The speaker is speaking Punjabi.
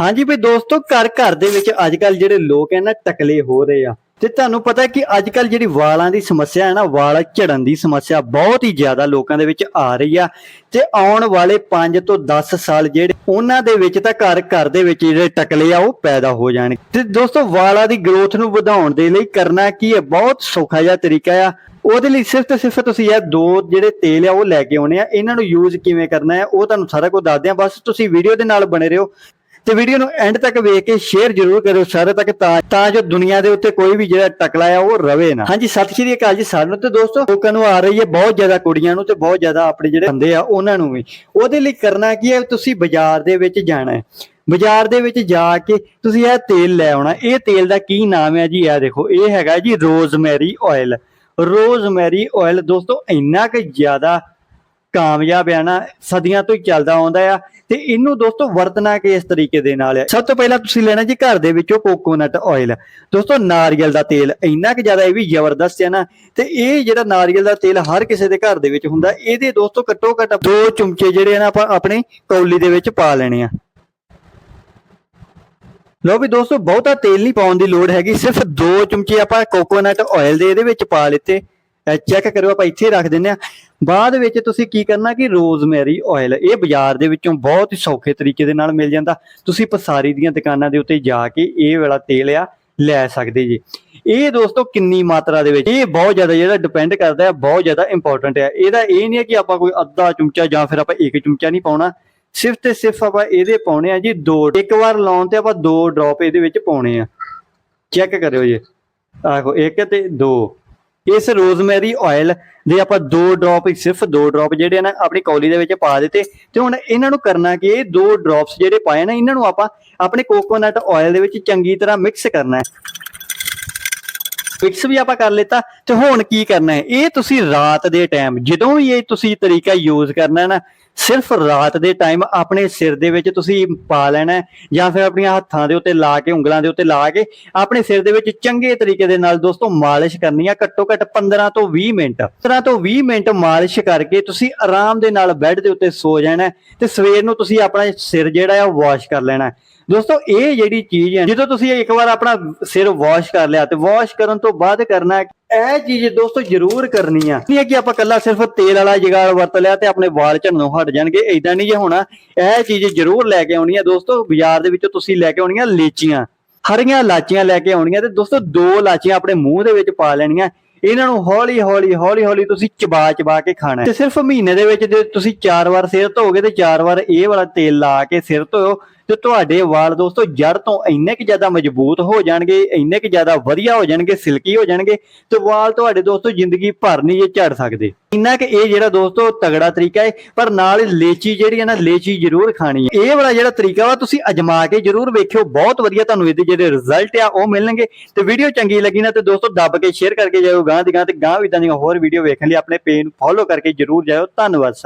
ਹਾਂਜੀ ਵੀ ਦੋਸਤੋ, ਘਰ ਘਰ ਦੇ ਵਿੱਚ ਅੱਜ ਕੱਲ ਜਿਹੜੇ ਲੋਕ ਹੈ ਨਾ, ਟਕਲੇ ਹੋ ਰਹੇ ਆ। ਤੇ ਤੁਹਾਨੂੰ ਪਤਾ ਕਿ ਅੱਜ ਕੱਲ ਜਿਹੜੀ ਵਾਲਾਂ ਦੀ ਸਮੱਸਿਆ ਹੈ ਨਾ, ਵਾਲ ਝੜਨ ਦੀ ਸਮੱਸਿਆ ਬਹੁਤ ਹੀ ਜ਼ਿਆਦਾ ਲੋਕਾਂ ਦੇ ਵਿੱਚ ਆ ਰਹੀ ਆ। ਤੇ ਆਉਣ ਵਾਲੇ 5 ਤੋਂ 10 ਸਾਲ ਜਿਹੜੇ ਉਹਨਾਂ ਦੇ ਵਿੱਚ ਤਾਂ ਘਰ ਘਰ ਦੇ ਵਿੱਚ ਜਿਹੜੇ ਟਕਲੇ ਆ, ਉਹ ਪੈਦਾ ਹੋ ਜਾਣਗੇ। ਤੇ ਦੋਸਤੋ, ਵਾਲਾਂ ਦੀ ਗਰੋਥ ਨੂੰ ਵਧਾਉਣ ਦੇ ਲਈ ਕਰਨਾ ਕੀ ਹੈ? ਬਹੁਤ ਸੌਖਾ ਜਿਹਾ ਤਰੀਕਾ ਆ। ਉਹਦੇ ਲਈ ਸਿਰਫ ਤੇ ਸਿਰਫ ਤੁਸੀਂ ਇਹ ਦੋ ਜਿਹੜੇ ਤੇਲ ਆ, ਉਹ ਲੈ ਕੇ ਆਉਣੇ ਆ। ਇਹਨਾਂ ਨੂੰ ਯੂਜ਼ ਕਿਵੇਂ ਕਰਨਾ ਹੈ, ਉਹ ਤੁਹਾਨੂੰ ਸਾਰਾ ਕੁਝ ਦੱਸਦੇ ਆ ਬਸ ਤੁਸੀਂ ਵੀਡੀਓ ਦੇ ਨਾਲ ਬਣੇ ਰਹੋ। ਤੇ ਵੀਡੀਓ ਨੂੰ ਐਂਡ ਤੱਕ ਵੇਖ ਕੇ ਸ਼ੇਅਰ ਜ਼ਰੂਰ ਕਰਿਓ ਸਾਰੇ ਤੱਕ, ਤਾਂ ਤਾਂ ਜੋ ਦੁਨੀਆ ਦੇ ਉੱਤੇ ਕੋਈ ਵੀ ਜਿਹੜਾ ਟਕਲਾ ਆ ਉਹ ਰਵੇ ਨਾ। ਹਾਂਜੀ, ਸਤਿ ਸ਼੍ਰੀ ਅਕਾਲ ਜੀ ਸਾਰਿਆਂ ਤੇ ਦੋਸਤੋ, ਲੋਕਾਂ ਨੂੰ ਆ ਰਹੀ ਹੈ ਬਹੁਤ ਜ਼ਿਆਦਾ ਕੁੜੀਆਂ ਨੂੰ ਤੇ ਬਹੁਤ ਜ਼ਿਆਦਾ ਆਪਣੇ ਜਿਹੜੇ ਬੰਦੇ ਆ ਉਹਨਾਂ ਨੂੰ ਵੀ। ਉਹਦੇ ਲਈ ਕਰਨਾ ਕੀ ਹੈ, ਤੁਸੀਂ ਬਾਜ਼ਾਰ ਦੇ ਵਿੱਚ ਜਾਣਾ ਹੈ। ਬਾਜ਼ਾਰ ਦੇ ਵਿੱਚ ਜਾ ਕੇ ਤੁਸੀਂ ਇਹ ਤੇਲ ਲੈ ਆਉਣਾ ਇਹ ਤੇਲ ਦਾ ਕੀ ਨਾਮ ਹੈ ਜੀ? ਇਹ ਦੇਖੋ, ਇਹ ਹੈਗਾ ਜੀ ਰੋਜ਼ਮੈਰੀ ਆਇਲ ਰੋਜ਼ਮੈਰੀ ਆਇਲ ਦੋਸਤੋ, ਇੰਨਾ ਕਿ ਜ਼ਿਆਦਾ ਕਾਮਯਾਬ ਆ ਨਾ, ਸਦੀਆਂ ਤੋਂ ਹੀ ਚੱਲਦਾ ਆਉਂਦਾ ਆ। ਤੇ ਇਹਨੂੰ ਦੋਸਤੋ ਵਰਤਣਾ ਕਿ ਇਸ ਤਰੀਕੇ ਦੇ ਨਾਲ ਹੈ ਸਭ ਤੋਂ ਪਹਿਲਾਂ ਤੁਸੀਂ ਲੈਣਾ ਜੀ ਘਰ ਦੇ ਵਿੱਚੋਂ ਕੋਕੋਨਟ ਆਇਲ ਦੋਸਤੋ ਨਾਰੀਅਲ ਦਾ ਤੇਲ, ਇੰਨਾ ਕਿ ਜ਼ਿਆਦਾ ਇਹ ਵੀ ਜ਼ਬਰਦਸਤ ਆ ਨਾ। ਤੇ ਇਹ ਜਿਹੜਾ ਨਾਰੀਅਲ ਦਾ ਤੇਲ ਹਰ ਕਿਸੇ ਦੇ ਘਰ ਦੇ ਵਿੱਚ ਹੁੰਦਾ, ਇਹਦੇ ਦੋਸਤੋ ਘੱਟੋ ਘੱਟ ਦੋ ਚਮਚੇ ਜਿਹੜੇ ਆ ਨਾ ਆਪਾਂ ਆਪਣੇ ਕੌਲੀ ਦੇ ਵਿੱਚ ਪਾ ਲੈਣੇ ਆ। ਲੋ ਵੀ ਦੋਸਤੋ ਬਹੁਤਾ ਤੇਲ ਨਹੀਂ ਪਾਉਣ ਦੀ ਲੋੜ ਹੈਗੀ, ਸਿਰਫ ਦੋ ਚਮਚੇ ਆਪਾਂ ਕੋਕੋਨਟ ਆਇਲ ਦੇ ਇਹਦੇ ਵਿੱਚ ਪਾ ਲਿੱਤੇ। ਚੈੱਕ ਕਰਿਓ, ਆਪਾਂ ਇੱਥੇ ਰੱਖ ਦਿੰਨੇ ਆ ਬਾਅਦ ਵਿੱਚ ਤੁਸੀਂ ਕੀ ਕਰਨਾ ਕਿ ਰੋਜ਼ਮੈਰੀ ਆਇਲ ਇਹ ਬਾਜ਼ਾਰ ਦੇ ਵਿੱਚੋਂ ਬਹੁਤ ਹੀ ਸੌਖੇ ਤਰੀਕੇ ਦੇ ਨਾਲ ਮਿਲ ਜਾਂਦਾ। ਤੁਸੀਂ ਪਸਾਰੀ ਦੀਆਂ ਦੁਕਾਨਾਂ ਦੇ ਉੱਤੇ ਜਾ ਕੇ ਇਹ ਵਾਲਾ ਤੇਲ ਆ, ਲੈ ਸਕਦੇ ਜੀ। ਇਹ ਦੋਸਤੋ ਕਿੰਨੀ ਮਾਤਰਾ ਦੇ ਵਿੱਚ, ਇਹ ਬਹੁਤ ਜ਼ਿਆਦਾ ਜਿਹੜਾ ਡਿਪੈਂਡ ਕਰਦਾ ਹੈ ਬਹੁਤ ਜ਼ਿਆਦਾ ਇੰਪੋਰਟੈਂਟ ਹੈ ਇਹਦਾ ਇਹ ਨਹੀਂ ਹੈ ਕਿ ਆਪਾਂ ਕੋਈ ਅੱਧਾ ਚਮਚਾ ਜਾਂ ਫਿਰ ਆਪਾਂ ਇੱਕ ਚਮਚਾ ਨਹੀਂ ਪਾਉਣਾ। ਸਿਰਫ ਤੇ ਸਿਰਫ ਆਪਾਂ ਇਹਦੇ ਪਾਉਣੇ ਆ ਜੀ ਦੋ। ਇੱਕ ਵਾਰ ਲਾਉਣ ਤੇ ਆਪਾਂ ਦੋ ਡ੍ਰੌਪ ਇਹਦੇ ਵਿੱਚ ਪਾਉਣੇ ਆ। ਚੈੱਕ ਕਰਿਓ ਜੀ। ਆਖੋ ਇੱਕ ਤੇ ਦੋ। ਇਸ ਰੋਜ਼ਮੈਰੀ ਆਇਲ ਦੇ ਆਪਾਂ ਦੋ ਡ੍ਰੌਪ ਸਿਰਫ ਦੋ ਡ੍ਰੌਪ ਜਿਹੜੇ ਆ ਨਾ ਆਪਣੀ ਕੌਲੀ ਦੇ ਵਿੱਚ ਪਾ ਦਿੱਤੇ ਤੇ ਹੁਣ ਇਹਨਾਂ ਨੂੰ ਕਰਨਾ ਕਿ ਇਹ ਦੋ ਡ੍ਰੌਪਸ ਜਿਹੜੇ ਪਾਏ ਨਾ, ਇਹਨਾਂ ਨੂੰ ਆਪਾਂ ਆਪਣੇ ਕੋਕੋਨਟ ਆਇਲ ਦੇ ਵਿੱਚ ਚੰਗੀ ਤਰ੍ਹਾਂ ਮਿਕਸ ਕਰਨਾ ਹੈ। ਫਿਕਸ ਵੀ ਆਪਾਂ ਕਰ ਲਿੱਤਾ, ਤੇ ਹੁਣ ਕੀ ਕਰਨਾ ਹੈ? ਇਹ ਤੁਸੀਂ ਰਾਤ ਦੇ ਟਾਈਮ ਜਦੋਂ ਵੀ ਇਹ ਤੁਸੀਂ ਤਰੀਕਾ ਯੂਜ਼ ਕਰਨਾ ਨਾ, ਸਿਰਫ ਰਾਤ ਦੇ ਟਾਈਮ ਆਪਣੇ ਸਿਰ ਦੇ ਵਿੱਚ ਤੁਸੀਂ ਪਾ ਲੈਣਾ ਜਾਂ ਫਿਰ ਆਪਣੀਆਂ ਹੱਥਾਂ ਦੇ ਉੱਤੇ ਲਾ ਕੇ, ਉਂਗਲਾਂ ਦੇ ਉੱਤੇ ਲਾ ਕੇ, ਆਪਣੇ ਸਿਰ ਦੇ ਵਿੱਚ ਚੰਗੇ ਤਰੀਕੇ ਦੇ ਨਾਲ ਦੋਸਤੋ ਮਾਲਿਸ਼ ਕਰਨੀ ਆ ਘੱਟੋ ਘੱਟ 15 ਤੋਂ 20 ਮਿੰਟ। 15 ਤੋਂ 20 ਮਿੰਟ ਮਾਲਿਸ਼ ਕਰਕੇ ਤੁਸੀਂ ਆਰਾਮ ਦੇ ਨਾਲ ਬੈੱਡ ਦੇ ਉੱਤੇ ਸੋ ਜਾਣਾ ਤੇ ਸਵੇਰ ਨੂੰ ਤੁਸੀਂ ਆਪਣਾ ਸਿਰ ਜਿਹੜਾ ਆ ਵਾਸ਼ ਕਰ ਲੈਣਾ ਦੋਸਤੋ, ਇਹ ਜਿਹੜੀ ਚੀਜ਼ ਹੈ, ਜਦੋਂ ਤੁਸੀਂ ਇੱਕ ਵਾਰ ਆਪਣਾ ਸਿਰ ਵਾਸ਼ ਕਰ ਲਿਆ ਤੇ ਵਾਸ਼ ਕਰਨ ਤੋਂ ਬਾਅਦ ਕਰਨਾ ਹੈ, ਇਹ ਚੀਜ਼ ਦੋਸਤੋ ਜ਼ਰੂਰ ਕਰਨੀ ਆ। ਨਹੀਂ ਹੈ ਕਿ ਆਪਾਂ ਕੱਲਾ ਸਿਰਫ ਤੇਲ ਵਾਲਾ ਜਗਾੜ ਵਰਤ ਲਿਆ ਤੇ ਆਪਣੇ ਵਾਲ ਝੜਨੋਂ ਹਟ ਜਾਣਗੇ ਐਦਾਂ ਨਹੀਂ ਜੇ ਹੋਣਾ। ਇਹ ਚੀਜ਼ ਜ਼ਰੂਰ ਲੈ ਕੇ ਆਉਣੀ ਆ ਦੋਸਤੋ, ਬਾਜ਼ਾਰ ਦੇ ਵਿੱਚੋਂ ਤੁਸੀਂ ਲੈ ਕੇ ਆਉਣੀਆਂ ਲੇਚੀਆਂ। ਹਰੀਆਂ ਲਾਚੀਆਂ ਲੈ ਕੇ ਆਉਣੀਆਂ ਤੇ ਦੋਸਤੋ, ਦੋ ਲਾਚੀਆਂ ਆਪਣੇ ਮੂੰਹ ਦੇ ਵਿੱਚ ਪਾ ਲੈਣੀਆਂ। ਇਹਨਾਂ ਨੂੰ ਹੌਲੀ ਹੌਲੀ ਹੌਲੀ ਹੌਲੀ ਤੁਸੀਂ ਚਬਾ ਚਬਾ ਕੇ ਖਾਣਾ ਤੇ ਸਿਰਫ ਮਹੀਨੇ ਦੇ ਵਿੱਚ ਜੇ ਤੁਸੀਂ ਚਾਰ ਵਾਰ ਸਿਰ ਧੋਗੇ ਤੇ ਚਾਰ ਵਾਰ ਇਹ ਵਾਲਾ ਤੇਲ ਲਾ ਕੇ ਸਿਰ ਧੋਇਓ। ਤੇ ਤੁਹਾਡੇ ਵਾਲ ਦੋਸਤੋ ਜੜ ਤੋਂ ਇੰਨੇ ਕਿ ਜ਼ਿਆਦਾ ਮਜ਼ਬੂਤ ਹੋ ਜਾਣਗੇ, ਇੰਨੇ ਕਿ ਜ਼ਿਆਦਾ ਵਧੀਆ ਹੋ ਜਾਣਗੇ, ਸਿਲਕੀ ਹੋ ਜਾਣਗੇ ਤੇ ਵਾਲ ਤੁਹਾਡੇ ਦੋਸਤੋ ਜ਼ਿੰਦਗੀ ਭਰ ਨਹੀਂ ਇਹ ਝੜ ਸਕਦੇ। ਇੰਨਾ ਕਿ ਇਹ ਜਿਹੜਾ ਦੋਸਤੋ ਤਗੜਾ ਤਰੀਕਾ ਹੈ, ਪਰ ਨਾਲ ਹੀ ਲੇਚੀ ਜਿਹੜੀ ਹੈ ਨਾ, ਲੇਚੀ ਜ਼ਰੂਰ ਖਾਣੀ ਹੈ। ਇਹ ਵਾਲਾ ਜਿਹੜਾ ਤਰੀਕਾ ਵਾ, ਤੁਸੀਂ ਅਜਮਾ ਕੇ ਜ਼ਰੂਰ ਵੇਖਿਓ। ਬਹੁਤ ਵਧੀਆ ਤੁਹਾਨੂੰ ਇਹਦੇ ਜਿਹੜੇ ਰਿਜ਼ਲਟ ਆ, ਉਹ ਮਿਲਣਗੇ। ਤੇ ਵੀਡੀਓ ਚੰਗੀ ਲੱਗੀ ਨਾ, ਤੇ ਦੋਸਤੋ ਦੱਬ ਕੇ ਸ਼ੇਅਰ ਕਰਕੇ ਜਾਇਓ ਗਾਂ ਦੀ ਗਾਂ ਤੇ ਗਾਂ ਵੀ ਇਦਾਂ ਦੀਆਂ ਹੋਰ ਵੀਡੀਓ ਵੇਖਣ ਲਈ ਆਪਣੇ ਪੇਜ ਨੂੰ ਫੋਲੋ ਕਰਕੇ ਜ਼ਰੂਰ ਜਾਇਓ। ਧੰਨਵਾਦ ਸਰ।